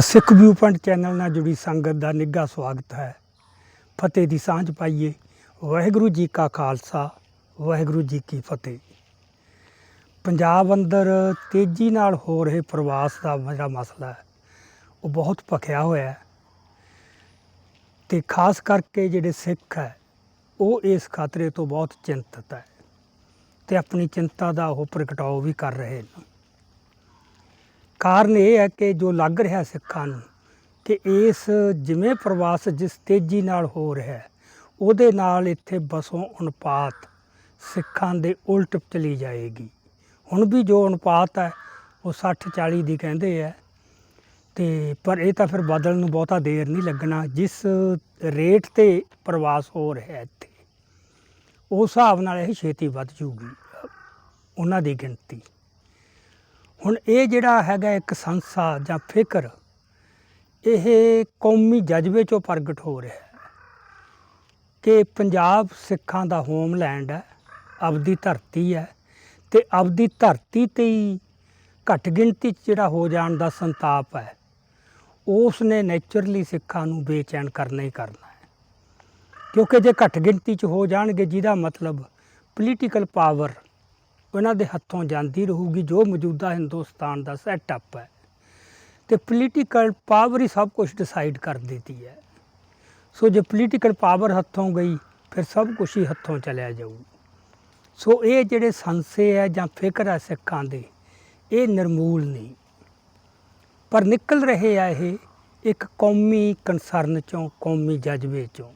ਸਿੱਖ view point channel ਨਾਲ ਜੁੜੀ ਸੰਗਤ ਦਾ ਨਿੱਘਾ ਸਵਾਗਤ ਹੈ। ਫਤਿਹ ਦੀ ਸਾਂਝ ਪਾਈਏ। ਵਾਹਿਗੁਰੂ ਜੀ ਕਾ ਖਾਲਸਾ, ਵਾਹਿਗੁਰੂ ਜੀ ਕੀ ਫਤਿਹ। ਪੰਜਾਬ ਅੰਦਰ ਤੇਜ਼ੀ ਨਾਲ ਹੋ ਰਹੇ ਪ੍ਰਵਾਸ ਦਾ ਜਿਹੜਾ ਮਸਲਾ ਹੈ, ਉਹ ਬਹੁਤ ਭਖਿਆ ਹੋਇਆ ਹੈ। ਤੇ ਖਾਸ ਕਰਕੇ ਜਿਹੜੇ ਸਿੱਖ ਹੈ, ਉਹ ਇਸ ਖਤਰੇ ਤੋਂ ਬਹੁਤ ਚਿੰਤਤ ਹੈ ਤੇ ਆਪਣੀ ਚਿੰਤਾ ਦਾ ਉਹ ਪ੍ਰਗਟਾਓ ਵੀ ਕਰ ਰਹੇ ਨੇ। ਕਾਰਨ ਇਹ ਹੈ ਕਿ ਜੋ ਲੱਗ ਰਿਹਾ ਸਿੱਖਾਂ ਨੂੰ ਕਿ ਇਸ ਜਿਵੇਂ ਪ੍ਰਵਾਸ ਜਿਸ ਤੇਜ਼ੀ ਨਾਲ ਹੋ ਰਿਹਾ ਹੈ ਉਹਦੇ ਨਾਲ ਇੱਥੇ ਬਸੋਂ ਅਨੁਪਾਤ ਸਿੱਖਾਂ ਦੇ ਉਲਟ ਚਲੀ ਜਾਏਗੀ। ਹੁਣ ਵੀ ਜੋ ਅਨੁਪਾਤ ਹੈ, ਉਹ 60 40 ਦੀ ਕਹਿੰਦੇ ਆ ਤੇ ਪਰ ਇਹ ਤਾਂ ਫਿਰ ਬਦਲਣ ਨੂੰ ਬਹੁਤਾ ਦੇਰ ਨਹੀਂ ਲੱਗਣਾ, ਜਿਸ ਰੇਟ ਤੇ ਪ੍ਰਵਾਸ ਹੋ ਰਿਹਾ ਇੱਥੇ ਉਸ ਹਿਸਾਬ ਨਾਲ ਇਹ ਛੇਤੀ ਵੱਧ ਜੂਗੀ, ਉਹਨਾਂ ਦੀ ਗਿਣਤੀ। ਹੁਣ ਇਹ ਜਿਹੜਾ ਹੈਗਾ ਇੱਕ ਸੰਸਾ ਜਾਂ ਫਿਕਰ, ਇਹ ਕੌਮੀ ਜਜ਼ਬੇ ਚੋਂ ਪ੍ਰਗਟ ਹੋ ਰਿਹਾ ਹੈ ਕਿ ਪੰਜਾਬ ਸਿੱਖਾਂ ਦਾ ਹੋਮਲੈਂਡ ਹੈ, ਆਪਦੀ ਧਰਤੀ ਹੈ ਤੇ ਆਪਦੀ ਧਰਤੀ ਤੇ ਹੀ ਘੱਟ ਗਿਣਤੀ 'ਚ ਜਿਹੜਾ ਹੋ ਜਾਣ ਦਾ ਸੰਤਾਪ ਹੈ। ਉਸ ਨੇ ਨੇਚਰਲੀ ਸਿੱਖਾਂ ਨੂੰ ਬੇਚੈਨ ਕਰਨਾ ਹੀ ਕਰਨਾ ਹੈ। ਕਿਉਂਕਿ ਜੇ ਘੱਟ ਗਿਣਤੀ 'ਚ ਹੋ ਜਾਣਗੇ, ਜਿਹਦਾ ਮਤਲਬ ਪੋਲੀਟੀਕਲ ਪਾਵਰ ਉਹਨਾਂ ਦੇ ਹੱਥੋਂ ਜਾਂਦੀ ਰਹੂਗੀ, ਜੋ ਮੌਜੂਦਾ ਹਿੰਦੁਸਤਾਨ ਦਾ ਸੈਟਅਪ ਹੈ। ਤੇ ਪੋਲੀਟੀਕਲ ਪਾਵਰ ਹੀ ਸਭ ਕੁਝ ਡਿਸਾਈਡ ਕਰ ਦਿੰਦੀ ਹੈ। ਸੋ ਜੇ ਪੋਲੀਟੀਕਲ ਪਾਵਰ ਹੱਥੋਂ ਗਈ, ਫਿਰ ਸਭ ਕੁਝ ਹੀ ਹੱਥੋਂ ਚਲਿਆ ਜਾਊ। ਸੋ ਇਹ ਜਿਹੜੇ ਸੰਸੇ ਹੈ ਜਾਂ ਫਿਕਰ ਹੈ ਸਿੱਖਾਂ ਦੇ, ਇਹ ਨਿਰਮੂਲ ਨਹੀਂ। ਪਰ ਨਿਕਲ ਰਹੇ ਆ ਇਹ ਇੱਕ ਕੌਮੀ ਕਨਸਰਨ ਚੋਂ, ਕੌਮੀ ਜਜ਼ਬੇ ਚੋਂ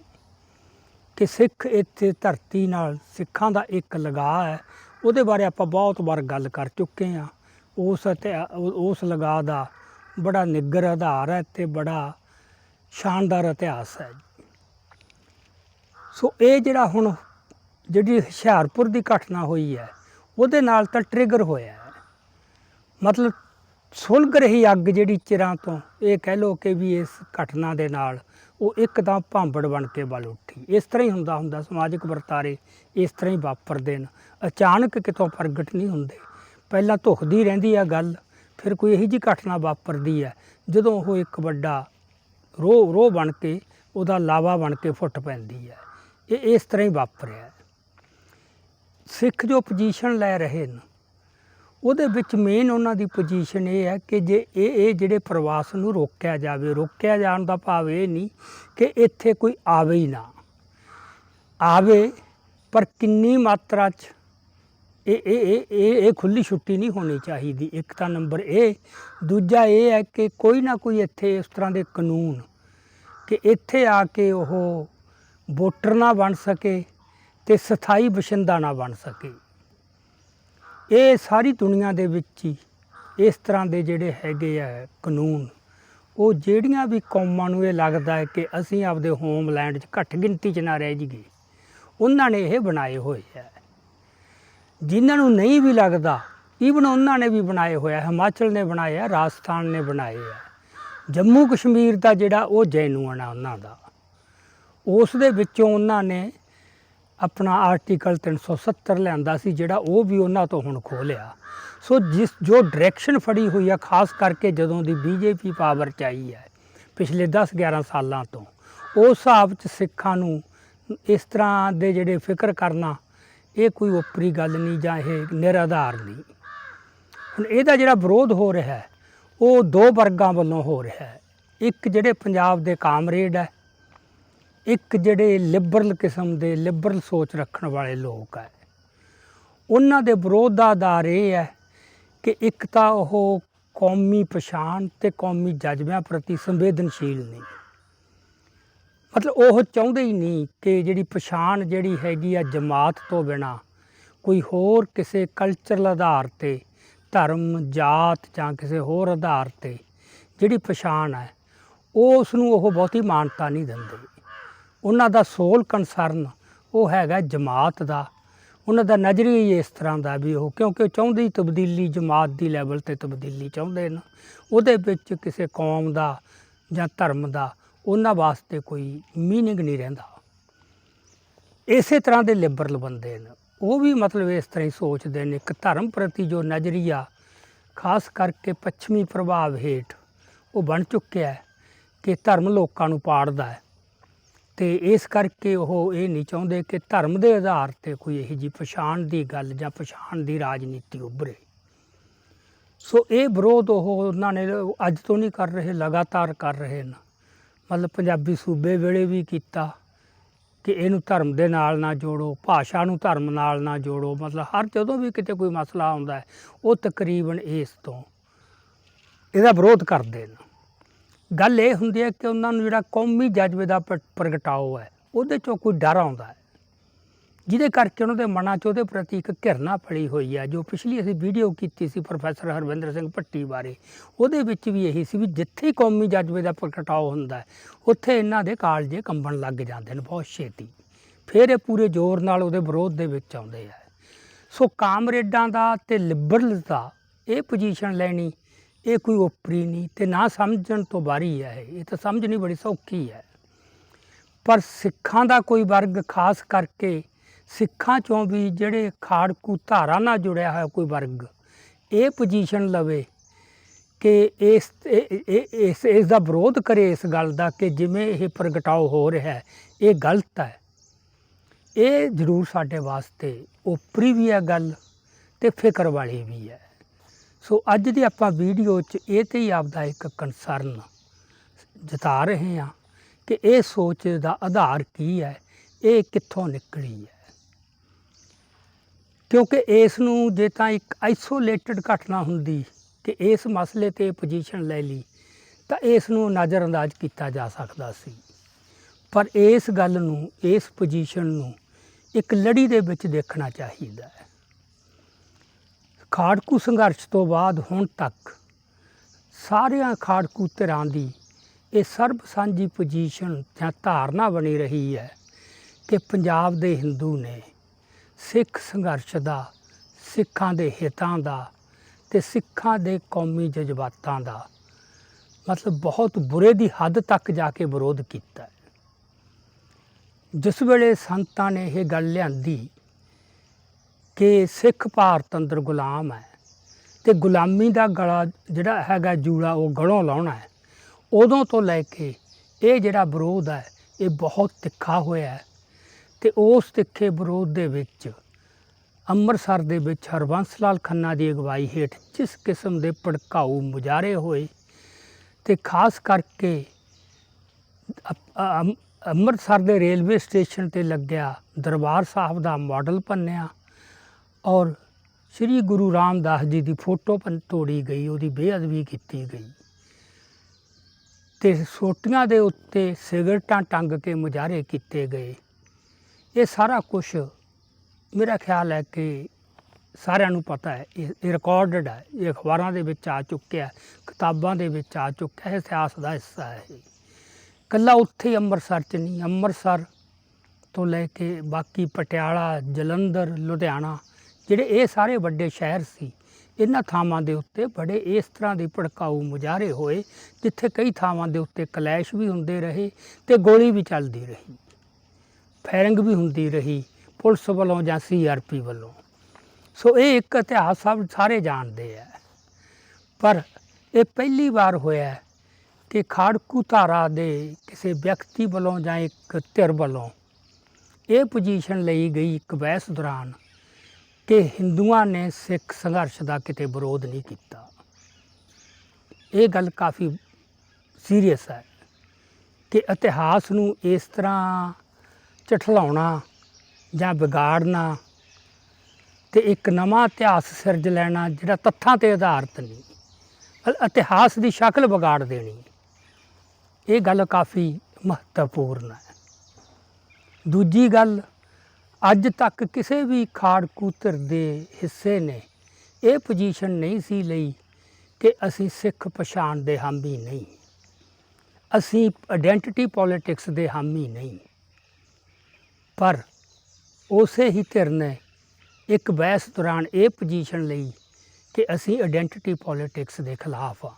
ਕਿ ਸਿੱਖ ਇੱਥੇ ਧਰਤੀ ਨਾਲ ਸਿੱਖਾਂ ਦਾ ਇੱਕ ਲਗਾਅ ਹੈ। ਉਹਦੇ ਬਾਰੇ ਆਪਾਂ ਬਹੁਤ ਵਾਰ ਗੱਲ ਕਰ ਚੁੱਕੇ ਹਾਂ। ਉਸ ਅਤੇ ਉਸ ਲਗਾਅ ਦਾ ਬੜਾ ਨਿੱਗਰ ਆਧਾਰ ਹੈ ਤੇ ਬੜਾ ਸ਼ਾਨਦਾਰ ਇਤਿਹਾਸ ਹੈ। ਸੋ ਇਹ ਜਿਹੜਾ ਹੁਣ ਜਿਹੜੀ ਹੁਸ਼ਿਆਰਪੁਰ ਦੀ ਘਟਨਾ ਹੋਈ ਹੈ, ਉਹਦੇ ਨਾਲ ਤਾਂ ਟ੍ਰਿਗਰ ਹੋਇਆ ਹੈ। ਮਤਲਬ ਸੁਲਗ ਰਹੀ ਅੱਗ ਜਿਹੜੀ ਚਿਰਾਂ ਤੋਂ, ਇਹ ਕਹਿ ਲੋ ਕਿ ਵੀ ਇਸ ਘਟਨਾ ਦੇ ਨਾਲ ਉਹ ਇੱਕਦਮ ਭਾਂਬੜ ਬਣ ਕੇ ਬਲ ਉੱਠੀ। ਇਸ ਤਰ੍ਹਾਂ ਹੀ ਹੁੰਦਾ ਹੁੰਦਾ ਸਮਾਜਿਕ ਵਰਤਾਰੇ ਇਸ ਤਰ੍ਹਾਂ ਹੀ ਵਾਪਰਦੇ ਨੇ ਅਚਾਨਕ ਕਿਤੋਂ ਪ੍ਰਗਟ ਨਹੀਂ ਹੁੰਦੇ। ਪਹਿਲਾਂ ਧੁਖਦੀ ਰਹਿੰਦੀ ਆ ਗੱਲ, ਫਿਰ ਕੋਈ ਇਹੋ ਜਿਹੀ ਘਟਨਾ ਵਾਪਰਦੀ ਹੈ ਜਦੋਂ ਉਹ ਇੱਕ ਵੱਡਾ ਰੋਹ ਰੋਹ ਬਣ ਕੇ ਉਹਦਾ ਲਾਵਾ ਬਣ ਕੇ ਫੁੱਟ ਪੈਂਦੀ ਹੈ ਇਹ ਇਸ ਤਰ੍ਹਾਂ ਹੀ ਵਾਪਰਿਆ। ਸਿੱਖ ਜੋ ਪੋਜੀਸ਼ਨ ਲੈ ਰਹੇ ਨੇ ਉਹਦੇ ਵਿੱਚ ਮੇਨ ਉਹਨਾਂ ਦੀ ਪੋਜੀਸ਼ਨ ਇਹ ਹੈ ਕਿ ਜੇ ਇਹ ਇਹ ਜਿਹੜੇ ਪ੍ਰਵਾਸ ਨੂੰ ਰੋਕਿਆ ਜਾਵੇ, ਰੋਕਿਆ ਜਾਣ ਦਾ ਭਾਵ ਇਹ ਨਹੀਂ ਕਿ ਇੱਥੇ ਕੋਈ ਆਵੇ ਹੀ ਨਾ। ਆਵੇ, ਪਰ ਕਿੰਨੀ ਮਾਤਰਾ 'ਚ ਇਹ ਇਹ ਇਹ ਇਹ ਖੁੱਲੀ ਛੁੱਟੀ ਨਹੀਂ ਹੋਣੀ ਚਾਹੀਦੀ। ਇੱਕ ਤਾਂ ਨੰਬਰ ਇਹ ਦੂਜਾ ਇਹ ਹੈ ਕਿ ਕੋਈ ਨਾ ਕੋਈ ਇੱਥੇ ਇਸ ਤਰ੍ਹਾਂ ਦੇ ਕਾਨੂੰਨ ਕਿ ਇੱਥੇ ਆ ਕੇ ਉਹ ਵੋਟਰ ਨਾ ਬਣ ਸਕੇ ਤੇ ਸਥਾਈ ਬਸ਼ਿੰਦਾ ਨਾ ਬਣ ਸਕੇ। ਇਹ ਸਾਰੀ ਦੁਨੀਆ ਦੇ ਵਿੱਚ ਹੀ ਇਸ ਤਰ੍ਹਾਂ ਦੇ ਜਿਹੜੇ ਹੈਗੇ ਆ ਕਾਨੂੰਨ, ਉਹ ਜਿਹੜੀਆਂ ਵੀ ਕੌਮਾਂ ਨੂੰ ਇਹ ਲੱਗਦਾ ਹੈ ਕਿ ਅਸੀਂ ਆਪਦੇ ਹੋਮਲੈਂਡ 'ਚ ਘੱਟ ਗਿਣਤੀ 'ਚ ਨਾ ਰਹਿ ਜੀਏ ਉਹਨਾਂ ਨੇ ਇਹ ਬਣਾਏ ਹੋਏ ਆ। ਜਿਨ੍ਹਾਂ ਨੂੰ ਨਹੀਂ ਵੀ ਲੱਗਦਾ ਈਵਨ ਉਹਨਾਂ ਨੇ ਵੀ ਬਣਾਏ ਹੋਇਆ ਹਿਮਾਚਲ ਨੇ ਬਣਾਏ ਆ, ਰਾਜਸਥਾਨ ਨੇ ਬਣਾਏ ਆ। ਜੰਮੂ ਕਸ਼ਮੀਰ ਦਾ ਜਿਹੜਾ ਉਹ ਜੈਨੂਅਨ ਆ ਉਹਨਾਂ ਦਾ, ਉਸ ਦੇ ਵਿੱਚੋਂ ਉਹਨਾਂ ਨੇ ਆਪਣਾ ਆਰਟੀਕਲ 370 ਲਿਆਂਦਾ ਸੀ, ਜਿਹੜਾ ਉਹ ਵੀ ਉਹਨਾਂ ਤੋਂ ਹੁਣ ਖੋਹ ਸੋ ਜਿਸ, ਜੋ ਡਾਇਰੈਕਸ਼ਨ ਫੜੀ ਹੋਈ ਆ, ਖਾਸ ਕਰਕੇ ਜਦੋਂ ਦੀ ਬੀਜੇਪੀ ਪਾਵਰ 'ਚ ਆਈ ਹੈ, ਪਿਛਲੇ 10 11 ਸਾਲਾਂ ਤੋਂ, ਉਸ ਹਿਸਾਬ 'ਚ ਸਿੱਖਾਂ ਨੂੰ ਇਸ ਤਰ੍ਹਾਂ ਦੇ ਜਿਹੜੇ ਫਿਕਰ ਕਰਨਾ, ਇਹ ਕੋਈ ਉਪਰੀ ਗੱਲ ਨਹੀਂ ਜਾਂ ਇਹ ਨਿਰਾਧਾਰ ਨਹੀਂ। ਹੁਣ ਇਹਦਾ ਜਿਹੜਾ ਵਿਰੋਧ ਹੋ ਰਿਹਾ ਹੈ, ਉਹ ਦੋ ਵਰਗਾਂ ਵੱਲੋਂ ਹੋ ਰਿਹਾ ਹੈ। ਇੱਕ ਜਿਹੜੇ ਪੰਜਾਬ ਦੇ ਕਾਮਰੇਡ ਹੈ ਇੱਕ ਜਿਹੜੇ ਲਿਬਰਲ ਕਿਸਮ ਦੇ ਲਿਬਰਲ ਸੋਚ ਰੱਖਣ ਵਾਲੇ ਲੋਕ ਹੈ ਉਹਨਾਂ ਦੇ ਵਿਰੋਧ ਦਾ ਆਧਾਰ ਇਹ ਹੈ ਕਿ ਇੱਕ ਤਾਂ ਉਹ ਕੌਮੀ ਪਛਾਣ ਤੇ ਕੌਮੀ ਜਜ਼ਬਿਆਂ ਪ੍ਰਤੀ ਸੰਵੇਦਨਸ਼ੀਲ ਨਹੀਂ। ਮਤਲਬ ਉਹ ਚਾਹੁੰਦੇ ਹੀ ਨਹੀਂ ਕਿ ਜਿਹੜੀ ਪਛਾਣ ਜਿਹੜੀ ਹੈਗੀ ਆ ਜਮਾਤ ਤੋਂ ਬਿਨਾ ਕੋਈ ਹੋਰ ਕਿਸੇ ਕਲਚਰਲ ਆਧਾਰ ਤੇ, ਧਰਮ, ਜਾਤ ਜਾਂ ਕਿਸੇ ਹੋਰ ਆਧਾਰ ਤੇ ਜਿਹੜੀ ਪਛਾਣ ਹੈ, ਉਹ ਉਸ ਨੂੰ ਉਹ ਬਹੁਤੀ ਮਾਨਤਾ ਨਹੀਂ ਦਿੰਦੇ। ਉਹਨਾਂ ਦਾ ਸੋਲ ਕਨਸਰਨ ਉਹ ਹੈਗਾ ਜਮਾਤ ਦਾ। ਉਹਨਾਂ ਦਾ ਨਜ਼ਰੀਆ ਹੀ ਇਸ ਤਰ੍ਹਾਂ ਦਾ ਵੀ ਉਹ, ਕਿਉਂਕਿ ਉਹ ਚਾਹੁੰਦੀ ਤਬਦੀਲੀ ਜਮਾਤ ਦੀ ਲੈਵਲ ਤੇ ਤਬਦੀਲੀ ਚਾਹੁੰਦੇ ਨੇ। ਉਹਦੇ ਵਿੱਚ ਕਿਸੇ ਕੌਮ ਦਾ ਜਾਂ ਧਰਮ ਦਾ ਉਹਨਾਂ ਵਾਸਤੇ ਕੋਈ ਮੀਨਿੰਗ ਨਹੀਂ ਰਹਿੰਦਾ। ਇਸੇ ਤਰ੍ਹਾਂ ਦੇ ਲਿਬਰਲ ਬੰਦੇ ਨੇ। ਉਹ ਵੀ ਮਤਲਬ ਇਸ ਤਰ੍ਹਾਂ ਹੀ ਸੋਚਦੇ ਨੇ। ਕਿ ਧਰਮ ਪ੍ਰਤੀ ਜੋ ਨਜ਼ਰੀਆ ਖਾਸ ਕਰਕੇ ਪੱਛਮੀ ਪ੍ਰਭਾਵ ਹੇਠ ਉਹ ਬਣ ਚੁੱਕਿਆ ਹੈ ਕਿ ਧਰਮ ਲੋਕਾਂ ਨੂੰ ਪਾੜਦਾ ਹੈ। ਤੇ ਇਸ ਕਰਕੇ ਉਹ ਇਹ ਨਹੀਂ ਚਾਹੁੰਦੇ ਕਿ ਧਰਮ ਦੇ ਆਧਾਰ ਤੇ ਕੋਈ ਇਹੋ ਜਿਹੀ ਪਛਾਣ ਦੀ ਗੱਲ ਜਾਂ ਪਛਾਣ ਦੀ ਰਾਜਨੀਤੀ ਉੱਭਰੇ। ਸੋ ਇਹ ਵਿਰੋਧ ਉਹ ਉਹਨਾਂ ਨੇ ਅੱਜ ਤੋਂ ਨਹੀਂ ਕਰ ਰਹੇ, ਲਗਾਤਾਰ ਕਰ ਰਹੇ ਨੇ। ਮਤਲਬ ਪੰਜਾਬੀ ਸੂਬੇ ਵੇਲੇ ਵੀ ਕੀਤਾ ਕਿ ਇਹਨੂੰ ਧਰਮ ਦੇ ਨਾਲ ਨਾ ਜੋੜੋ, ਭਾਸ਼ਾ ਨੂੰ ਧਰਮ ਨਾਲ ਨਾ ਜੋੜੋ। ਮਤਲਬ ਹਰ ਜਦੋਂ ਵੀ ਕਿਤੇ ਕੋਈ ਮਸਲਾ ਆਉਂਦਾ ਉਹ ਤਕਰੀਬਨ ਇਸ ਤੋਂ ਇਹਦਾ ਵਿਰੋਧ ਕਰਦੇ ਨੇ। ਗੱਲ ਇਹ ਹੁੰਦੀ ਹੈ ਕਿ ਉਹਨਾਂ ਨੂੰ ਜਿਹੜਾ ਕੌਮੀ ਜਜ਼ਬੇ ਦਾ ਪ- ਪ੍ਰਗਟਾਓ ਹੈ, ਉਹਦੇ ਚੋਂ ਕੋਈ ਡਰ ਆਉਂਦਾ ਹੈ। ਜਿਹਦੇ ਕਰਕੇ ਉਹਨਾਂ ਦੇ ਮਨਾਂ 'ਚ ਉਹਦੇ ਪ੍ਰਤੀ ਇੱਕ ਘਿਰਨਾ ਫੜੀ ਹੋਈ ਹੈ, ਜੋ ਪਿਛਲੀ ਅਸੀਂ ਵੀਡੀਓ ਕੀਤੀ ਸੀ ਪ੍ਰੋਫੈਸਰ ਹਰਵਿੰਦਰ ਸਿੰਘ ਭੱਟੀ ਬਾਰੇ। ਉਹਦੇ ਵਿੱਚ ਵੀ ਇਹੀ ਸੀ ਵੀ ਜਿੱਥੇ ਕੌਮੀ ਜਜ਼ਬੇ ਦਾ ਪ੍ਰਗਟਾਓ ਹੁੰਦਾ ਉੱਥੇ ਇਹਨਾਂ ਦੇ ਕਾਲਜੇ ਕੰਬਣ ਲੱਗ ਜਾਂਦੇ ਨੇ, ਬਹੁਤ ਛੇਤੀ। ਫਿਰ ਇਹ ਪੂਰੇ ਜ਼ੋਰ ਨਾਲ ਉਹਦੇ ਵਿਰੋਧ ਦੇ ਵਿੱਚ ਆਉਂਦੇ ਆ। ਸੋ ਕਾਮਰੇਡਾਂ ਦਾ ਤੇ ਲਿਬਰਲ ਦਾ ਇਹ ਪੋਜੀਸ਼ਨ ਲੈਣੀ ਇਹ ਕੋਈ ਓਪਰੀ ਨਹੀਂ ਤੇ ਨਾ ਸਮਝਣ ਤੋਂ ਬਾਹਰੀ ਹੈ ਇਹ। ਤਾਂ ਸਮਝਣੀ ਬੜੀ ਸੌਖੀ ਹੈ। ਪਰ ਸਿੱਖਾਂ ਦਾ ਕੋਈ ਵਰਗ ਖਾਸ ਕਰਕੇ ਸਿੱਖਾਂ ਚੋਂ ਵੀ ਜਿਹੜੇ ਖਾੜਕੂ ਧਾਰਾ ਨਾਲ ਜੁੜਿਆ ਹੋਇਆ ਕੋਈ ਵਰਗ, ਇਹ ਪੋਜੀਸ਼ਨ ਲਵੇ ਕਿ ਇਸ ਇਸ ਇਸ ਦਾ ਵਿਰੋਧ ਕਰੇ ਇਸ ਗੱਲ ਦਾ ਕਿ ਜਿਵੇਂ ਇਹ ਪ੍ਰਗਟਾਓ ਹੋ ਰਿਹਾ ਹੈ, ਇਹ ਗਲਤ ਹੈ। ਇਹ ਜ਼ਰੂਰ ਸਾਡੇ ਵਾਸਤੇ ਓਪਰੀ ਵੀ ਹੈ ਗੱਲ ਤੇ ਫਿਕਰ ਵਾਲੀ ਵੀ ਹੈ। ਸੋ ਅੱਜ ਦੀ ਆਪਾਂ ਵੀਡੀਓ 'ਚ ਇਹ ਤੇ ਹੀ ਆਪਦਾ ਇੱਕ ਕਨਸਰਨ ਜਤਾ ਰਹੇ ਹਾਂ ਕਿ ਇਹ ਸੋਚ ਦਾ ਆਧਾਰ ਕੀ ਹੈ, ਇਹ ਕਿੱਥੋਂ ਨਿਕਲੀ ਹੈ। ਕਿਉਂਕਿ ਇਸ ਨੂੰ ਜੇ ਤਾਂ ਇੱਕ ਆਈਸੋਲੇਟਡ ਘਟਨਾ ਹੁੰਦੀ ਕਿ ਇਸ ਮਸਲੇ ਤੇ ਪੋਜੀਸ਼ਨ ਲੈ ਲਈ, ਤਾਂ ਇਸ ਨੂੰ ਨਜ਼ਰਅੰਦਾਜ਼ ਕੀਤਾ ਜਾ ਸਕਦਾ ਸੀ। ਪਰ ਇਸ ਗੱਲ ਨੂੰ, ਇਸ ਪੋਜੀਸ਼ਨ ਨੂੰ ਇੱਕ ਲੜੀ ਦੇ ਵਿੱਚ ਦੇਖਣਾ ਚਾਹੀਦਾ ਹੈ। ਖਾੜਕੂ ਸੰਘਰਸ਼ ਤੋਂ ਬਾਅਦ ਹੁਣ ਤੱਕ ਸਾਰਿਆਂ ਖਾੜਕੂ ਧਿਰਾਂ ਦੀ ਇਹ ਸਰਬ ਸਾਂਝੀ ਪੋਜੀਸ਼ਨ ਜਾਂ ਧਾਰਨਾ ਬਣੀ ਰਹੀ ਹੈ ਕਿ ਪੰਜਾਬ ਦੇ ਹਿੰਦੂ ਨੇ ਸਿੱਖ ਸੰਘਰਸ਼ ਦਾ, ਸਿੱਖਾਂ ਦੇ ਹਿੱਤਾਂ ਦਾ ਤੇ ਸਿੱਖਾਂ ਦੇ ਕੌਮੀ ਜਜ਼ਬਾਤਾਂ ਦਾ ਮਤਲਬ ਬਹੁਤ ਬੁਰੇ ਦੀ ਹੱਦ ਤੱਕ ਜਾ ਕੇ ਵਿਰੋਧ ਕੀਤਾ ਜਿਸ ਵੇਲੇ ਸੰਤਾਂ ਨੇ ਇਹ ਗੱਲ ਲਿਆਂਦੀ ਕਿ ਸਿੱਖ ਭਾਰਤ ਅੰਦਰ ਗੁਲਾਮ ਹੈ ਤੇ ਗੁਲਾਮੀ ਦਾ ਗਲਾ ਜਿਹੜਾ ਹੈਗਾ ਜੂੜਾ ਉਹ ਗਲੋਂ ਲਾਉਣਾ ਹੈ। ਉਦੋਂ ਤੋਂ ਲੈ ਕੇ ਇਹ ਜਿਹੜਾ ਵਿਰੋਧ ਹੈ, ਇਹ ਬਹੁਤ ਤਿੱਖਾ ਹੋਇਆ ਹੈ ਤੇ ਉਸ ਤਿੱਖੇ ਵਿਰੋਧ ਦੇ ਵਿੱਚ ਅੰਮ੍ਰਿਤਸਰ ਦੇ ਵਿੱਚ ਹਰਬੰਸ ਲਾਲ ਖੰਨਾ ਦੀ ਅਗਵਾਈ ਹੇਠ ਜਿਸ ਕਿਸਮ ਦੇ ਭੜਕਾਊ ਮੁਜ਼ਾਹਰੇ ਹੋਏ ਤੇ ਖਾਸ ਕਰਕੇ ਅੰਮ੍ਰਿਤਸਰ ਦੇ ਰੇਲਵੇ ਸਟੇਸ਼ਨ ਤੇ ਲੱਗਿਆ ਦਰਬਾਰ ਸਾਹਿਬ ਦਾ ਮਾਡਲ ਭੰਨਿਆ ਔਰ ਸ੍ਰੀ ਗੁਰੂ ਰਾਮਦਾਸ ਜੀ ਦੀ ਫੋਟੋ ਪਨ ਤੋੜੀ ਗਈ, ਉਹਦੀ ਬੇਅਦਬੀ ਕੀਤੀ ਗਈ। ਤੇ ਸੋਟੀਆਂ ਦੇ ਉੱਤੇ ਸਿਗਰਟਾਂ ਟੰਗ ਕੇ ਮੁਜ਼ਾਹਰੇ ਕੀਤੇ ਗਏ। ਇਹ ਸਾਰਾ ਕੁਝ ਮੇਰਾ ਖਿਆਲ ਹੈ ਕਿ ਸਾਰਿਆਂ ਨੂੰ ਪਤਾ ਹੈ। ਇਹ ਇਹ ਰਿਕਾਰਡਡ ਹੈ। ਇਹ ਅਖਬਾਰਾਂ ਦੇ ਵਿੱਚ ਆ ਚੁੱਕਿਆ ਕਿਤਾਬਾਂ ਦੇ ਵਿੱਚ ਆ ਚੁੱਕਿਆ ਹੈ। ਇਤਿਹਾਸ ਦਾ ਹਿੱਸਾ ਹੈ ਇਹ। ਕੱਲਾ ਉੱਥੇ ਹੀ ਅੰਮ੍ਰਿਤਸਰ ਚ ਨਹੀਂ, ਅੰਮ੍ਰਿਤਸਰ ਤੋਂ ਲੈ ਕੇ ਬਾਕੀ ਪਟਿਆਲਾ, ਜਲੰਧਰ, ਲੁਧਿਆਣਾ ਜਿਹੜੇ ਇਹ ਸਾਰੇ ਵੱਡੇ ਸ਼ਹਿਰ ਸੀ, ਇਹਨਾਂ ਥਾਵਾਂ ਦੇ ਉੱਤੇ ਬੜੇ ਇਸ ਤਰ੍ਹਾਂ ਦੇ ਭੜਕਾਊ ਮੁਜ਼ਾਹਰੇ ਹੋਏ, ਜਿੱਥੇ ਕਈ ਥਾਵਾਂ ਦੇ ਉੱਤੇ ਕਲੈਸ਼ ਵੀ ਹੁੰਦੇ ਰਹੇ ਤੇ ਗੋਲੀ ਵੀ ਚੱਲਦੀ ਰਹੀ। ਫਾਇਰਿੰਗ ਵੀ ਹੁੰਦੀ ਰਹੀ ਪੁਲਿਸ ਵੱਲੋਂ ਜਾਂ ਸੀਆਰਪੀ ਵੱਲੋਂ। ਸੋ ਇਹ ਇੱਕ ਇਤਿਹਾਸ ਸਭ ਸਾਰੇ ਜਾਣਦੇ ਆ। ਪਰ ਇਹ ਪਹਿਲੀ ਵਾਰ ਹੋਇਆ ਕਿ ਖਾੜਕੂ ਧਾਰਾ ਦੇ ਕਿਸੇ ਵਿਅਕਤੀ ਵੱਲੋਂ ਜਾਂ ਇੱਕ ਧਿਰ ਵੱਲੋਂ ਇਹ ਪੋਜੀਸ਼ਨ ਲਈ ਗਈ ਇੱਕ ਬਹਿਸ ਦੌਰਾਨ ਕਿ ਹਿੰਦੂਆਂ ਨੇ ਸਿੱਖ ਸੰਘਰਸ਼ ਦਾ ਕਿਤੇ ਵਿਰੋਧ ਨਹੀਂ ਕੀਤਾ। ਇਹ ਗੱਲ ਕਾਫੀ ਸੀਰੀਅਸ ਹੈ ਕਿ ਇਤਿਹਾਸ ਨੂੰ ਇਸ ਤਰ੍ਹਾਂ ਝਠਲਾਉਣਾ ਜਾਂ ਵਿਗਾੜਨਾ ਤੇ ਇੱਕ ਨਵਾਂ ਇਤਿਹਾਸ ਸਿਰਜ ਲੈਣਾ ਜਿਹੜਾ ਤੱਥਾਂ ਤੇ ਆਧਾਰਿਤ ਨਹੀਂ ਬਲ- ਇਤਿਹਾਸ ਦੀ ਸ਼ਕਲ ਵਿਗਾੜ ਦੇਣੀ, ਇਹ ਗੱਲ ਕਾਫੀ ਮਹੱਤਵਪੂਰਨ ਹੈ। ਦੂਜੀ ਗੱਲ ਅੱਜ ਤੱਕ ਕਿਸੇ ਵੀ ਖਾੜਕੂ ਧਿਰ ਦੇ ਹਿੱਸੇ ਨੇ। ਇਹ ਪੋਜੀਸ਼ਨ ਨਹੀਂ ਸੀ ਲਈ ਕਿ ਅਸੀਂ ਸਿੱਖ ਪਛਾਣ ਦੇ ਹਾਮੀ ਨਹੀਂ। ਅਸੀਂ ਆਇਡੈਂਟੀਟੀ ਪੋਲਿਟਿਕਸ ਦੇ ਹਾਮੀ ਨਹੀਂ। ਪਰ ਉਸੇ ਹੀ ਧਿਰ ਨੇ ਇੱਕ ਬਹਿਸ ਦੌਰਾਨ ਇਹ ਪੋਜੀਸ਼ਨ ਲਈ ਕਿ ਅਸੀਂ ਆਇਡੈਂਟੀਟੀ ਪੋਲਿਟਿਕਸ ਦੇ ਖਿਲਾਫ ਆ